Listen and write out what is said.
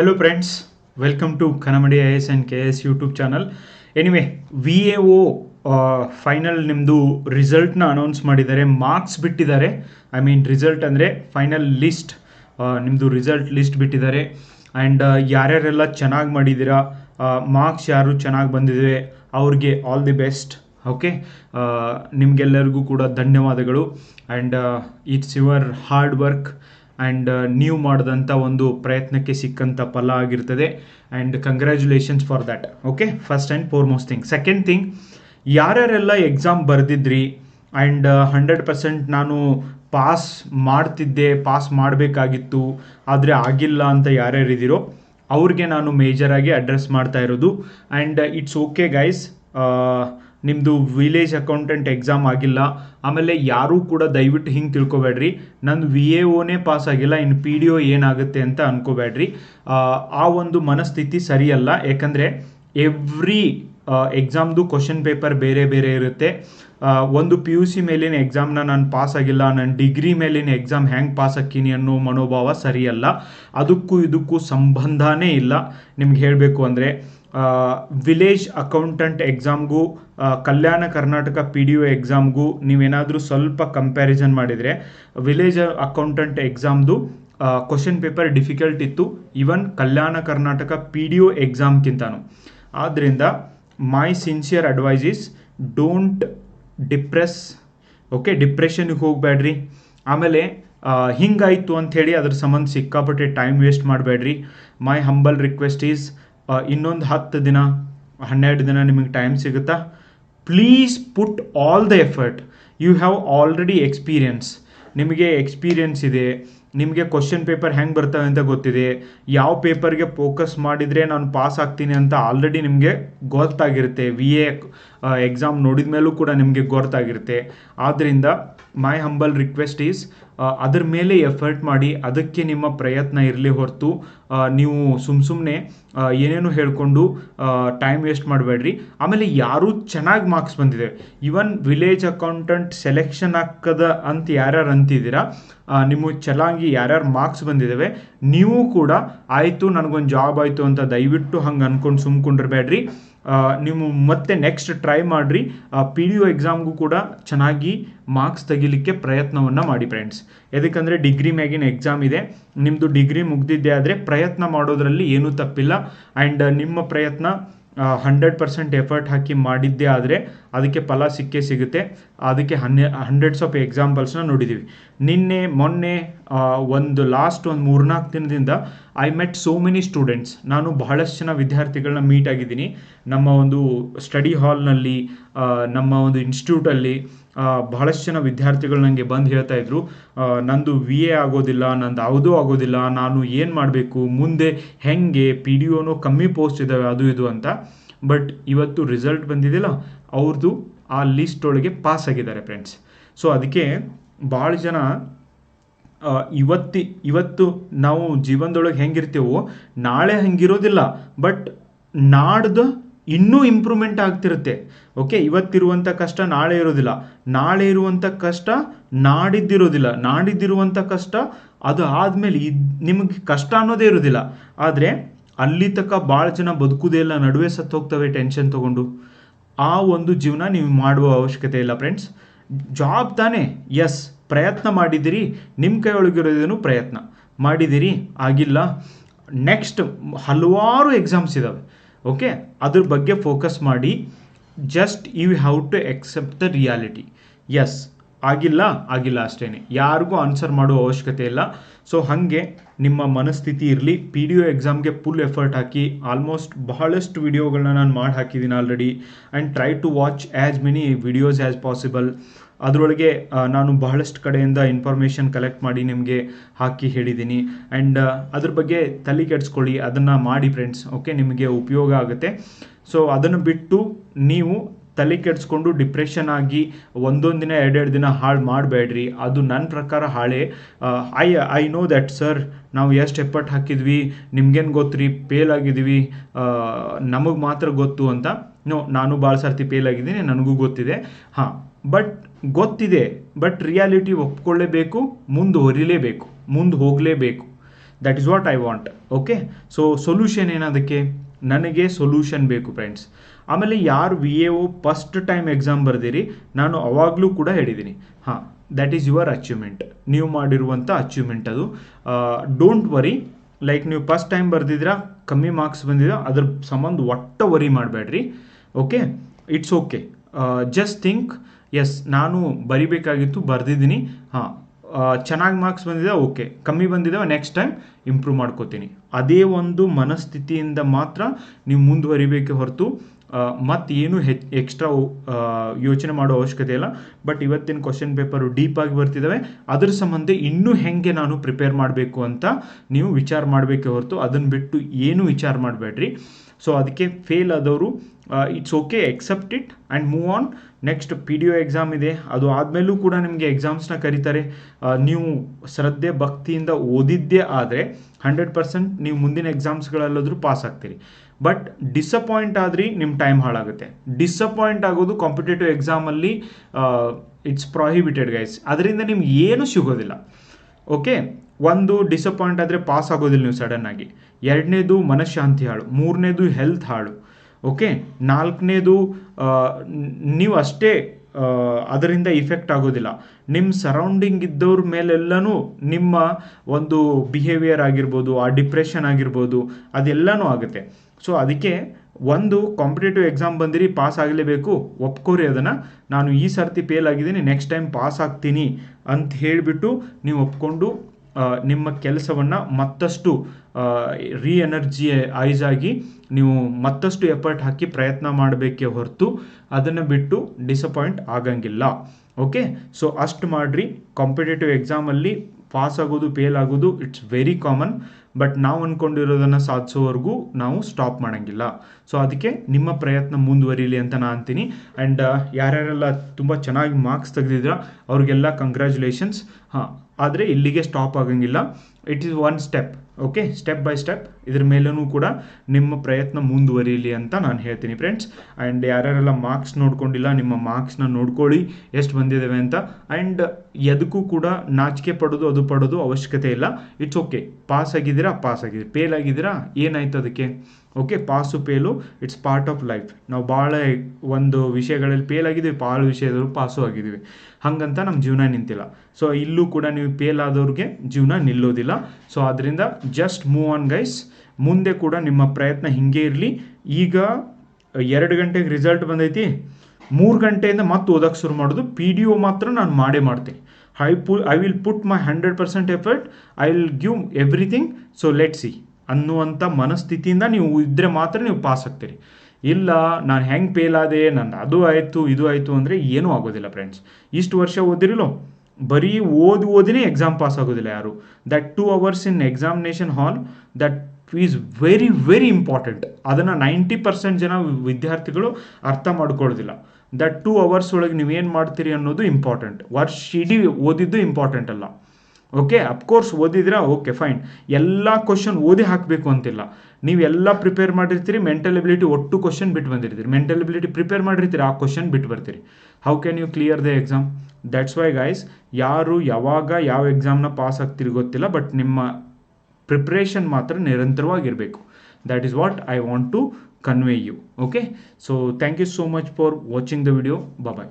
Hello friends, welcome to Kanamadi IS and KS youtube channel anyway V A O final ನಿಮ್ಮದು ರಿಸಲ್ಟ್ನ announce ಮಾಡಿದ್ದಾರೆ marks ಬಿಟ್ಟಿದ್ದಾರೆ. I mean result ಅಂದರೆ final list ನಿಮ್ಮದು result list ಬಿಟ್ಟಿದ್ದಾರೆ. And ಯಾರ್ಯಾರೆಲ್ಲ ಚೆನ್ನಾಗಿ ಮಾಡಿದ್ದೀರಾ ಮಾರ್ಕ್ಸ್ ಯಾರು ಚೆನ್ನಾಗಿ ಬಂದಿದೆ ಅವ್ರಿಗೆ ಆಲ್ ದಿ ಬೆಸ್ಟ್ ಓಕೆ ನಿಮಗೆಲ್ಲರಿಗೂ ಕೂಡ ಧನ್ಯವಾದಗಳು. And it's your hard work and ನೀವು ಮಾಡಿದಂಥ ಒಂದು ಪ್ರಯತ್ನಕ್ಕೆ ಸಿಕ್ಕಂಥ ಫಲ ಆಗಿರ್ತದೆ. And congratulations for that okay first and foremost thing second thing ಯಾರ್ಯಾರೆಲ್ಲ exam ಬರೆದಿದ್ರಿ? ಆ್ಯಂಡ್ ಹಂಡ್ರೆಡ್ ಪರ್ಸೆಂಟ್ ನಾನು ಪಾಸ್ ಮಾಡ್ತಿದ್ದೆ ಪಾಸ್ ಮಾಡಬೇಕಾಗಿತ್ತು. ಆದರೆ ಆಗಿಲ್ಲ ಅಂತ ಯಾರ್ಯಾರಿದ್ದೀರೋ ಅವ್ರಿಗೆ ನಾನು ಮೇಜರಾಗಿ ಅಡ್ರೆಸ್ ಮಾಡ್ತಾ ಇರೋದು. ಆ್ಯಂಡ್ ಇಟ್ಸ್ ಓಕೆ ಗೈಸ್ ನಿಮ್ಮದು ವಿಲೇಜ್ ಅಕೌಂಟೆಂಟ್ ಎಕ್ಸಾಮ್ ಆಗಿಲ್ಲ, ಆಮೇಲೆ ಯಾರೂ ಕೂಡ ದಯವಿಟ್ಟು ಹಿಂಗೆ ತಿಳ್ಕೊಬೇಡ್ರಿ. ನನ್ನ ವಿ ಎ ಓನೇ ಪಾಸ್ ಆಗಿಲ್ಲ ಇನ್ನು ಪಿ ಡಿ ಒ ಏನಾಗುತ್ತೆ ಅಂತ ಅನ್ಕೋಬೇಡ್ರಿ. ಆ ಒಂದು ಮನಸ್ಥಿತಿ ಸರಿಯಲ್ಲ, ಯಾಕಂದರೆ ಎವ್ರಿ ಎಕ್ಸಾಮ್ದು ಕ್ವಶನ್ ಪೇಪರ್ ಬೇರೆ ಬೇರೆ ಇರುತ್ತೆ. ಒಂದು ಪಿ ಯು ಸಿ ಮೇಲಿನ ಎಕ್ಸಾಮ್ನ ನಾನು ಪಾಸ್ ಆಗಿಲ್ಲ ನನ್ನ ಡಿಗ್ರಿ ಮೇಲಿನ ಎಕ್ಸಾಮ್ ಹೆಂಗೆ ಪಾಸ್ ಹಾಕೀನಿ ಅನ್ನೋ ಮನೋಭಾವ ಸರಿಯಲ್ಲ. ಅದಕ್ಕೂ ಇದಕ್ಕೂ ಸಂಬಂಧನೇ ಇಲ್ಲ. ನಿಮ್ಗೆ ಹೇಳಬೇಕು ಅಂದರೆ village accountant ಎಕ್ಸಾಮ್ಗೂ Kalyana Karnataka P D O ಎಕ್ಸಾಮ್ಗೂ ನೀವೇನಾದರೂ ಸ್ವಲ್ಪ ಕಂಪ್ಯಾರಿಸನ್ ಮಾಡಿದರೆ ವಿಲೇಜ್ ಅಕೌಂಟೆಂಟ್ ಎಕ್ಸಾಮ್ದು ಕ್ವಶನ್ ಪೇಪರ್ ಡಿಫಿಕಲ್ಟ್ ಇತ್ತು even Kalyana Karnataka P D O ಎಕ್ಸಾಮ್ಗಿಂತನೂ ಆದ್ದರಿಂದ my sincere advice is don't depress okay ಡಿಪ್ರೆಷನ್ಗೆ ಹೋಗಬೇಡ್ರಿ ಆಮೇಲೆ ಹಿಂಗಾಯಿತು ಅಂಥೇಳಿ ಅದ್ರ ಸಂಬಂಧ ಸಿಕ್ಕಾಪಟ್ಟೆ ಟೈಮ್ ವೇಸ್ಟ್ ಮಾಡಬೇಡ್ರಿ ಮೈ ಹಂಬಲ್ ರಿಕ್ವೆಸ್ಟ್ ಈಸ್ ಇನ್ನೊಂದು ಹತ್ತು ದಿನ, ಹನ್ನೆರಡು ದಿನ ನಿಮಗೆ ಟೈಮ್ ಸಿಗುತ್ತಾ? Please put all the effort you have already experience ನಿಮಗೆ ಎಕ್ಸ್ಪೀರಿಯನ್ಸ್ ಇದೆ. ನಿಮಗೆ ಕ್ವಶನ್ ಪೇಪರ್ ಹೆಂಗೆ ಬರ್ತವೆ ಅಂತ ಗೊತ್ತಿದೆ. ಯಾವ ಪೇಪರ್ಗೆ ಫೋಕಸ್ ಮಾಡಿದರೆ ನಾನು ಪಾಸ್ ಆಗ್ತೀನಿ ಅಂತ ಆಲ್ರೆಡಿ ನಿಮಗೆ ಗೊತ್ತಾಗಿರುತ್ತೆ ವಿ ಎ ಎಕ್ಸಾಮ್ ನೋಡಿದ ಮೇಲೂ ಕೂಡ ನಿಮಗೆ ಗೊತ್ತಾಗಿರುತ್ತೆ ಆದ್ದರಿಂದ ಮೈ ಹಂಬಲ್ ರಿಕ್ವೆಸ್ಟ್ ಈಸ್ ಅದ್ರ ಮೇಲೆ ಎಫರ್ಟ್ ಮಾಡಿ ಅದಕ್ಕೆ ನಿಮ್ಮ ಪ್ರಯತ್ನ ಇರಲಿ ಹೊರತು ನೀವು ಸುಮ್ಮ ಸುಮ್ಮನೆ ಏನೇನು ಹೇಳಿಕೊಂಡು ಟೈಮ್ ವೇಸ್ಟ್ ಮಾಡಬೇಡ್ರಿ. ಆಮೇಲೆ ಯಾರೂ ಚೆನ್ನಾಗಿ ಮಾರ್ಕ್ಸ್ ಬಂದಿದೆ. ಇವನ್ ವಿಲೇಜ್ ಅಕೌಂಟೆಂಟ್ ಸೆಲೆಕ್ಷನ್ ಹಾಕದ ಅಂತ ಯಾರ್ಯಾರು ಅಂತಿದ್ದೀರಾ ನಿಮಗೆ ಚೆನ್ನಾಗಿ ಯಾರ್ಯಾರು ಮಾರ್ಕ್ಸ್ ಬಂದಿದ್ದಾವೆ ನೀವು ಕೂಡ ಆಯಿತು, ನನಗೊಂದು ಜಾಬ್ ಆಯಿತು ಅಂತ ದಯವಿಟ್ಟು ಹಂಗೆ ಅಂದ್ಕೊಂಡು ಸುಮ್ಕೊಂಡಿರ್ಬೇಡ್ರಿ ನೀವು ಮತ್ತೆ ನೆಕ್ಸ್ಟ್ ಟ್ರೈ ಮಾಡಿರಿ. ಪಿ ಡಿ ಒ ಎಕ್ಸಾಮ್ಗೂ ಕೂಡ ಚೆನ್ನಾಗಿ ಮಾರ್ಕ್ಸ್ ತೆಗಿಲಿಕ್ಕೆ ಪ್ರಯತ್ನವನ್ನು ಮಾಡಿ ಫ್ರೆಂಡ್ಸ್ ಎದಕ್ಕಂದರೆ ಡಿಗ್ರಿ ಮ್ಯಾಗಿನ ಎಕ್ಸಾಮ್ ಇದೆ. ನಿಮ್ಮದು ಡಿಗ್ರಿ ಮುಗ್ದಿದ್ದೆ ಆದರೆ ಪ್ರಯತ್ನ ಮಾಡೋದರಲ್ಲಿ ಏನೂ ತಪ್ಪಿಲ್ಲ. ಆ್ಯಂಡ್ ನಿಮ್ಮ ಪ್ರಯತ್ನ ಹಂಡ್ರೆಡ್ ಪರ್ಸೆಂಟ್ ಎಫರ್ಟ್ ಹಾಕಿ ಮಾಡಿದ್ದೆ ಆದರೆ ಅದಕ್ಕೆ ಫಲ ಸಿಕ್ಕೇ ಸಿಗುತ್ತೆ. ಅದಕ್ಕೆ ಹನ್ನೆ ಹಂಡ್ರೆಡ್ಸ್ ಆಫ್ ಎಕ್ಸಾಂಪಲ್ಸ್ನ ನೋಡಿದ್ದೀವಿ ನಿನ್ನೆ, ಮೊನ್ನೆ ಒಂದು ಲಾಸ್ಟ್ ಒಂದು ಮೂರ್ನಾಲ್ಕು ದಿನದಿಂದ I met so many students ನಾನು ಬಹಳಷ್ಟು ಜನ ವಿದ್ಯಾರ್ಥಿಗಳನ್ನ ಮೀಟ್ ಆಗಿದ್ದೀನಿ. ನಮ್ಮ ಒಂದು ಸ್ಟಡಿ ಹಾಲ್ನಲ್ಲಿ ನಮ್ಮ ಒಂದು ಇನ್ಸ್ಟಿಟ್ಯೂಟಲ್ಲಿ ಬಹಳಷ್ಟು ಜನ ವಿದ್ಯಾರ್ಥಿಗಳು ನನಗೆ ಬಂದು ಹೇಳ್ತಾ ಇದ್ರು. ನಂದು ವಿ ಎ ಆಗೋದಿಲ್ಲ, ನಂದು ಯಾವುದೂ ಆಗೋದಿಲ್ಲ, ನಾನು ಏನು ಮಾಡಬೇಕು, ಮುಂದೆ ಹೆಂಗೆ ಪಿ ಡಿ ಒನೂ ಕಮ್ಮಿ ಪೋಸ್ಟ್ ಇದ್ದಾವೆ ಅದು ಇದು ಅಂತ. ಬಟ್ ಇವತ್ತು ರಿಸಲ್ಟ್ ಬಂದಿದೆಯಲ್ಲ ಅವ್ರದ್ದು ಆ ಲಿಸ್ಟ್ ಒಳಗೆ ಪಾಸ್ ಆಗಿದ್ದಾರೆ ಫ್ರೆಂಡ್ಸ್ ಸೊ ಅದಕ್ಕೆ ಭಾಳ ಜನ ಇವತ್ತಿ, ಇವತ್ತು ನಾವು ಜೀವನದೊಳಗೆ ಹೆಂಗಿರ್ತೀವೋ, ನಾಳೆ ಹಂಗಿರೋದಿಲ್ಲ. ಬಟ್ ನಾಡ್ದು ಇನ್ನೂ ಇಂಪ್ರೂವ್ಮೆಂಟ್ ಆಗ್ತಿರುತ್ತೆ. ಓಕೆ ಇವತ್ತಿರುವಂಥ ಕಷ್ಟ ನಾಳೆ ಇರೋದಿಲ್ಲ. ನಾಳೆ ಇರುವಂಥ ಕಷ್ಟ ನಾಡಿದ್ದಿರೋದಿಲ್ಲ. ನಾಡಿದ್ದಿರುವಂಥ ಕಷ್ಟ ಅದು ಆದಮೇಲೆ ಇದು, ನಿಮಗೆ ಕಷ್ಟ ಅನ್ನೋದೇ ಇರೋದಿಲ್ಲ. ಆದರೆ ಅಲ್ಲಿ ತನಕ ಭಾಳ ಜನ ಬದುಕುದೇ ಇಲ್ಲ. ನಡುವೆ ಸತ್ತು ಹೋಗ್ತವೆ ಟೆನ್ಷನ್ ತೊಗೊಂಡು. ಆ ಒಂದು ಜೀವನ ನೀವು ಮಾಡುವ ಅವಶ್ಯಕತೆ ಇಲ್ಲ ಫ್ರೆಂಡ್ಸ್ ಜಾಬ್ ತಾನೇ? ಎಸ್ ಪ್ರಯತ್ನ ಮಾಡಿದಿರಿ ನಿಮ್ಮ ಕೈಯೊಳಗಿರೋದೇನು ಪ್ರಯತ್ನ. ಮಾಡಿದಿರಿ, ಆಗಿಲ್ಲ. ನೆಕ್ಸ್ಟ್ ಹಲವಾರು ಎಕ್ಸಾಮ್ಸ್ ಇದ್ದಾವೆ ಓಕೆ ಅದ್ರ ಬಗ್ಗೆ ಫೋಕಸ್ ಮಾಡಿ. Just you have to accept the reality as ಆಗಿಲ್ಲ ಆಗಿಲ್ಲ ಅಷ್ಟೇ ಯಾರಿಗೂ ಆನ್ಸರ್ ಮಾಡೋ ಅವಶ್ಯಕತೆ ಇಲ್ಲ. ಸೊ ಹಾಗೆ ನಿಮ್ಮ ಮನಸ್ಥಿತಿ ಇರಲಿ. ಪಿ ಡಿ ಒ ಎಕ್ಸಾಮ್ಗೆ ಫುಲ್ ಎಫರ್ಟ್ ಹಾಕಿ. ಆಲ್ಮೋಸ್ಟ್ ಬಹಳಷ್ಟು ವಿಡಿಯೋಗಳನ್ನ ನಾನು ಮಾಡಿ ಹಾಕಿದ್ದೀನಿ already and try to watch as many videos as possible ಅದರೊಳಗೆ ನಾನು ಬಹಳಷ್ಟು ಕಡೆಯಿಂದ ಇನ್ಫಾರ್ಮೇಷನ್ ಕಲೆಕ್ಟ್ ಮಾಡಿ ನಿಮಗೆ ಹಾಕಿ ಹೇಳಿದ್ದೀನಿ ಆ್ಯಂಡ್ ಅದ್ರ ಬಗ್ಗೆ ತಲೆ ಕೆಡಿಸ್ಕೊಳ್ಳಿ, ಅದನ್ನು ಮಾಡಿ ಫ್ರೆಂಡ್ಸ್ ಓಕೆ ನಿಮಗೆ ಉಪಯೋಗ ಆಗುತ್ತೆ. ಸೊ ಅದನ್ನು ಬಿಟ್ಟು ನೀವು ತಲೆ ಕೆಡಿಸ್ಕೊಂಡು ಡಿಪ್ರೆಷನ್ ಆಗಿ ಒಂದೊಂದು ದಿನ, ಎರಡೆರಡು ದಿನ ಹಾಳು ಮಾಡಬೇಡ್ರಿ. ಅದು ನನ್ನ ಪ್ರಕಾರ ಹಾಳೆ. I I know that sir ನಾವು ಎಷ್ಟು ಎಫರ್ಟ್ ಹಾಕಿದ್ವಿ, ನಿಮ್ಗೇನು ಗೊತ್ತ್ರಿ ಫೇಲ್ ಆಗಿದ್ದೀವಿ ನಮಗೆ ಮಾತ್ರ ಗೊತ್ತು ಅಂತ. ನೋ ನಾನು ಭಾಳ ಸರ್ತಿ ಫೇಲ್ ಆಗಿದ್ದೀನಿ, ನನಗೂ ಗೊತ್ತಿದೆ. ಹಾಂ ಬಟ್ ಗೊತ್ತಿದೆ ಬಟ್ ರಿಯಾಲಿಟಿ ಒಪ್ಕೊಳ್ಳೇಬೇಕು, ಮುಂದೆ ಹೊರಿಲೇಬೇಕು, ಮುಂದೆ ಹೋಗಲೇಬೇಕು. That is what I want okay so solution ಏನದಕ್ಕೆ? ನನಗೆ ಸೊಲ್ಯೂಷನ್ ಬೇಕು ಫ್ರೆಂಡ್ಸ್ ಆಮೇಲೆ ಯಾರು V A O first time exam ಬರೆದಿರಿ, ನಾನು ಅವಾಗಲೂ ಕೂಡ ಹೇಳಿದ್ದೀನಿ ಹಾಂ ದ್ಯಾಟ್ ಈಸ್ ಯುವರ್ ಅಚೀವ್ಮೆಂಟ್ ನೀವು ಮಾಡಿರುವಂಥ ಅಚೀವ್ಮೆಂಟ್ ಅದು. ಡೋಂಟ್ ವರಿ ಲೈಕ್ ನೀವು ಫಸ್ಟ್ ಟೈಮ್ ಬರೆದಿದ್ದೀರಾ, ಕಮ್ಮಿ ಮಾರ್ಕ್ಸ್ ಬಂದಿದ್ರಾ ಅದ್ರ ಸಂಬಂಧ ಒಟ್ಟ ವರಿ ಮಾಡಬೇಡ್ರಿ okay it's okay just think as ನಾನು ಬರಿಬೇಕಾಗಿತ್ತು, ಬರೆದಿದ್ದೀನಿ. ಹಾಂ ಚೆನ್ನಾಗಿ ಮಾರ್ಕ್ಸ್ ಬಂದಿದೆ ಓಕೆ ಕಮ್ಮಿ ಬಂದಿದೆ ನೆಕ್ಸ್ಟ್ ಟೈಮ್ ಇಂಪ್ರೂವ್ ಮಾಡ್ಕೋತೀನಿ. ಅದೇ ಒಂದು ಮನಸ್ಥಿತಿಯಿಂದ ಮಾತ್ರ ನೀವು ಮುಂದುವರಿಬೇಕೆ ಹೊರತು ಮತ್ತು ಏನು ಹೆಚ್ಚು ಎಕ್ಸ್ಟ್ರಾ ಯೋಚನೆ ಮಾಡೋ ಅವಶ್ಯಕತೆ ಇಲ್ಲ. ಬಟ್ ಇವತ್ತಿನ ಕ್ವಶನ್ ಪೇಪರು ಡೀಪಾಗಿ ಬರ್ತಿದ್ದಾವೆ ಅದ್ರ ಸಂಬಂಧ ಇನ್ನೂ ಹೆಂಗೆ ನಾನು ಪ್ರಿಪೇರ್ ಮಾಡಬೇಕು ಅಂತ ನೀವು ವಿಚಾರ ಮಾಡಬೇಕೆ ಹೊರತು ಅದನ್ನು ಬಿಟ್ಟು ಏನು ವಿಚಾರ ಮಾಡಬೇಡ್ರಿ. ಸೊ ಅದಕ್ಕೆ ಫೇಲ್ ಆದವರು it's okay accept it and move on next P D O exam ಇದೆ. ಅದು ಆದಮೇಲೂ ಕೂಡ ನಿಮಗೆ ಎಕ್ಸಾಮ್ಸ್ನ ಕರೀತಾರೆ. ಆ, ನೀವು ಶ್ರದ್ಧೆ ಭಕ್ತಿಯಿಂದ ಓದಿದ್ದೇ ಆದರೆ ಹಂಡ್ರೆಡ್ ಪರ್ಸೆಂಟ್ ನೀವು ಮುಂದಿನ ಎಕ್ಸಾಮ್ಸ್ಗಳಲ್ಲಾದರೂ ಪಾಸ್ ಆಗ್ತೀರಿ. ಬಟ್ ಡಿಸಪಾಯಿಂಟ್ ಆದ್ರಿ ನಿಮ್ಮ ಟೈಮ್ ಹಾಳಾಗುತ್ತೆ. ಡಿಸಪಾಯಿಂಟ್ ಆಗೋದು ಕಾಂಪಿಟೇಟಿವ್ ಎಕ್ಸಾಮಲ್ಲಿ ಇಟ್ಸ್ ಪ್ರಾಹಿಬಿಟೆಡ್ ಗೈಸ್ ಅದರಿಂದ ನಿಮ್ಗೆ ಏನು ಸಿಗೋದಿಲ್ಲ. ಓಕೆ ಒಂದು ಡಿಸಪಾಯಿಂಟ್ ಆದರೆ ಪಾಸ್ ಆಗೋದಿಲ್ಲ ನೀವು ಸಡನ್ನಾಗಿ ಎರಡನೇದು ಮನಃಶಾಂತಿ ಹಾಳು. ಮೂರನೇದು ಹೆಲ್ತ್ ಹಾಳು. ಓಕೆ ನಾಲ್ಕನೇದು ನೀವು ಅಷ್ಟೇ ಅದರಿಂದ ಇಫೆಕ್ಟ್ ಆಗೋದಿಲ್ಲ. ನಿಮ್ಮ ಸರೌಂಡಿಂಗ್ ಇದ್ದವ್ರ ಮೇಲೆಲ್ಲನೂ ನಿಮ್ಮ ಒಂದು ಬಿಹೇವಿಯರ್ ಆಗಿರ್ಬೋದು, ಆ ಡಿಪ್ರೆಷನ್ ಆಗಿರ್ಬೋದು, ಅದೆಲ್ಲನೂ ಆಗುತ್ತೆ. ಸೊ ಅದಕ್ಕೆ ಒಂದು ಕಾಂಪಿಟೇಟಿವ್ ಎಕ್ಸಾಮ್ ಬಂದಿರಿ ಪಾಸ್ ಆಗಲೇಬೇಕು, ಒಪ್ಕೋರಿ ಅದನ್ನು. ನಾನು ಈ ಸರ್ತಿ ಫೇಲ್ ಆಗಿದ್ದೀನಿ ನೆಕ್ಸ್ಟ್ ಟೈಮ್ ಪಾಸ್ ಆಗ್ತೀನಿ ಅಂತ ಹೇಳಿಬಿಟ್ಟು ನೀವು ಒಪ್ಕೊಂಡು ನಿಮ್ಮ ಕೆಲಸವನ್ನು ಮತ್ತಷ್ಟು ರೀ ಎನರ್ಜಿ ಐಸ್ ಆಗಿ ನೀವು ಮತ್ತಷ್ಟು ಎಫರ್ಟ್ ಹಾಕಿ ಪ್ರಯತ್ನ ಮಾಡಬೇಕೇ ಹೊರತು ಅದನ್ನು ಬಿಟ್ಟು ಡಿಸಪಾಯಿಂಟ್ ಆಗಂಗಿಲ್ಲ. ಓಕೆ ಸೊ ಅಷ್ಟು ಮಾಡಿರಿ. ಕಾಂಪಿಟೇಟಿವ್ ಎಕ್ಸಾಮಲ್ಲಿ ಪಾಸ್ ಆಗೋದು ಫೇಲ್ ಆಗೋದು ಇಟ್ಸ್ ವೆರಿ ಕಾಮನ್ ಬಟ್ ನಾವು ಅಂದ್ಕೊಂಡಿರೋದನ್ನು ಸಾಧಿಸೋವರೆಗೂ ನಾವು ಸ್ಟಾಪ್ ಮಾಡೋಂಗಿಲ್ಲ. ಸೊ ಅದಕ್ಕೆ ನಿಮ್ಮ ಪ್ರಯತ್ನ ಮುಂದುವರಿಲಿ ಅಂತ ನಾನು ಅಂತೀನಿ. ಆ್ಯಂಡ್ ಯಾರ್ಯಾರೆಲ್ಲ ತುಂಬ ಚೆನ್ನಾಗಿ ಮಾರ್ಕ್ಸ್ ತೆಗೆದಿದ್ರ ಅವ್ರಿಗೆಲ್ಲ ಕಂಗ್ರ್ಯಾಚುಲೇಷನ್ಸ್ ಹಾಂ ಆದರೆ ಇಲ್ಲಿಗೆ ಸ್ಟಾಪ್ ಆಗಂಗಿಲ್ಲ. It is one step okay step by step ಇದ್ರ ಮೇಲೂ ಕೂಡ ನಿಮ್ಮ ಪ್ರಯತ್ನ ಮುಂದುವರಿಯಲಿ ಅಂತ ನಾನು ಹೇಳ್ತೀನಿ ಫ್ರೆಂಡ್ಸ್ ಆ್ಯಂಡ್ ಯಾರ್ಯಾರೆಲ್ಲ ಮಾರ್ಕ್ಸ್ ನೋಡ್ಕೊಂಡಿಲ್ಲ, ನಿಮ್ಮ ಮಾರ್ಕ್ಸ್ನ ನೋಡ್ಕೊಳ್ಳಿ, ಎಷ್ಟು ಬಂದಿದ್ದಾವೆ ಅಂತ. ಆ್ಯಂಡ್ ಎದಕ್ಕೂ ಕೂಡ ನಾಚಿಕೆ ಪಡೋದು, ಅದು ಪಡೋದು ಅವಶ್ಯಕತೆ ಇಲ್ಲ. ಇಟ್ಸ್ ಓಕೆ ಪಾಸ್ ಆಗಿದ್ದೀರಾ ಪಾಸ್ ಆಗಿದ್ದೀರಿ. ಫೇಲ್ ಆಗಿದ್ದೀರಾ, ಏನಾಯ್ತು ಅದಕ್ಕೆ? Okay pass fail it's part of life ನಾವು ಭಾಳ ಒಂದು ವಿಷಯಗಳಲ್ಲಿ ಫೇಲ್ ಆಗಿದ್ದೀವಿ ಭಾಳ ವಿಷಯದಲ್ಲೂ ಪಾಸು ಆಗಿದ್ದೀವಿ ಹಾಗಂತ ನಮ್ಮ ಜೀವನ ನಿಂತಿಲ್ಲ. ಸೊ ಇಲ್ಲೂ ಕೂಡ ನೀವು ಫೇಲ್ ಆದವ್ರಿಗೆ ಜೀವನ ನಿಲ್ಲೋದಿಲ್ಲ. ಸೊ ಅದರಿಂದ ಜಸ್ಟ್ ಮೂವ್ ಆನ್ ಗೈಸ್ ಮುಂದೆ ಕೂಡ ನಿಮ್ಮ ಪ್ರಯತ್ನ ಹಿಂಗೆ ಇರಲಿ. ಈಗ ಎರಡು ಗಂಟೆಗೆ ರಿಸಲ್ಟ್ ಬಂದೈತಿ. ಮೂರು ಗಂಟೆಯಿಂದ ಮತ್ತೆ ಓದೋಕ್ಕೆ ಶುರು ಮಾಡೋದು. ಪಿ ಡಿ ಒ ಮಾತ್ರ ನಾನು ಮಾಡೇ ಮಾಡ್ತೀನಿ. I put I will put my hundred percent effort I will give everything so let see ಅನ್ನುವಂಥ ಮನಸ್ಥಿತಿಯಿಂದ ನೀವು ಇದ್ದರೆ ಮಾತ್ರ ನೀವು ಪಾಸ್ ಆಗ್ತೀರಿ. ಇಲ್ಲ, ನಾನು ಹೆಂಗೆ ಫೇಲ್ ಆದೆ ನನ್ನ ಅದು ಆಯಿತು, ಇದು ಆಯಿತು ಅಂದರೆ ಏನೂ ಆಗೋದಿಲ್ಲ ಫ್ರೆಂಡ್ಸ್ ಇಷ್ಟು ವರ್ಷ ಓದಿರಲೋ ಬರೀ ಓದಿ ಓದಿನೇ ಎಕ್ಸಾಮ್ ಪಾಸ್ ಆಗೋದಿಲ್ಲ ಯಾರು. That two hours in examination hall that is very very important ಅದನ್ನು ನೈಂಟಿ ಪರ್ಸೆಂಟ್ ಜನ ವಿದ್ಯಾರ್ಥಿಗಳು ಅರ್ಥ ಮಾಡ್ಕೊಳ್ಳೋದಿಲ್ಲ. ದಟ್ ಟೂ ಅವರ್ಸ್ ಒಳಗೆ ನೀವೇನು ಮಾಡ್ತೀರಿ ಅನ್ನೋದು ಇಂಪಾರ್ಟೆಂಟ್ ವರ್ಷ ಇಡೀ ಓದಿದ್ದು ಇಂಪಾರ್ಟೆಂಟ್ ಅಲ್ಲ. ಓಕೆ ಅಫ್ಕೋರ್ಸ್ ಓದಿದ್ರೆ ಓಕೆ ಫೈನ್ ಎಲ್ಲ ಕ್ವಶನ್ ಓದಿ ಹಾಕಬೇಕು ಅಂತಿಲ್ಲ. ನೀವೆಲ್ಲ ಪ್ರಿಪೇರ್ ಮಾಡಿರ್ತೀರಿ ಮೆಂಟಲ್ ಎಬಿಲಿಟಿ ಒಟ್ಟು ಕ್ವಶನ್ ಬಿಟ್ಟು ಬಂದಿರ್ತೀರಿ. ಮೆಂಟಲ್ ಎಬಿಲಿಟಿ ಪ್ರಿಪೇರ್ ಮಾಡಿರ್ತೀರಿ, ಆ ಕ್ವಶನ್ ಬಿಟ್ಟು ಬರ್ತೀರಿ. How can you clear the exam that's why guys ಯಾರು ಯಾವಾಗ ಯಾವ ಎಕ್ಸಾಮ್ನ ಪಾಸ್ ಆಗ್ತೀರಿ ಗೊತ್ತಿಲ್ಲ ಬಟ್ ನಿಮ್ಮ ಪ್ರಿಪ್ರೇಷನ್ ಮಾತ್ರ ನಿರಂತರವಾಗಿರಬೇಕು. That is what I want to convey you okay so thank you so much for watching the video bye